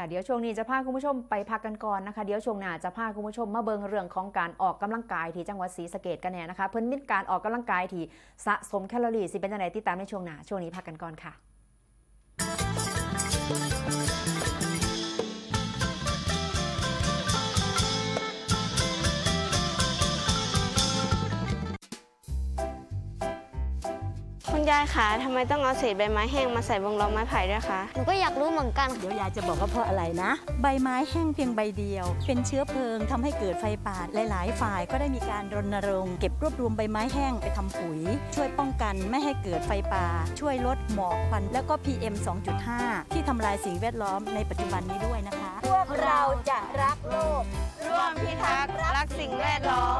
ค่ะเดี๋ยวช่วงนี้จะพาคุณผู้ชมไปพักกันก่อนนะคะ เดี๋ยวช่วงหน้าจะพาคุณผู้ชมมาเบิงเรื่องของการออกกำลังกายที่จังหวัดศรีสะเกดกันแน่นะคะ เพิ่นมีการออกกำลังกายที่สะสมแคลอรี่สิเป็นยังไงติดตามในช่วงหน้าช่วงนี้พักกันก่อนค่ะ คุณยายคะทำไมต้องเอาเศษใบไม้แห้งมาใส่วงล้อไม้ไผ่ด้วยคะ หนูก็อยากรู้เหมือนกัน เดี๋ยวยายจะบอกว่าเพราะอะไรนะ ใบไม้แห้งเพียงใบเดียว เป็นเชื้อเพลิงทำให้เกิดไฟป่าหลาย ๆ ฝ่ายก็ได้มีการรณรงค์เก็บรวบรวมใบไม้แห้งไปทำปุ๋ย ช่วยป้องกันไม่ให้เกิดไฟป่า ช่วยลดหมอกควันแล้วก็ PM 2.5 ที่ทำลายสิ่งแวดล้อมในปัจจุบันนี้ด้วยนะคะ พวกเราจะรักโลก ร่วมพิทักษ์รักสิ่งแวดล้อม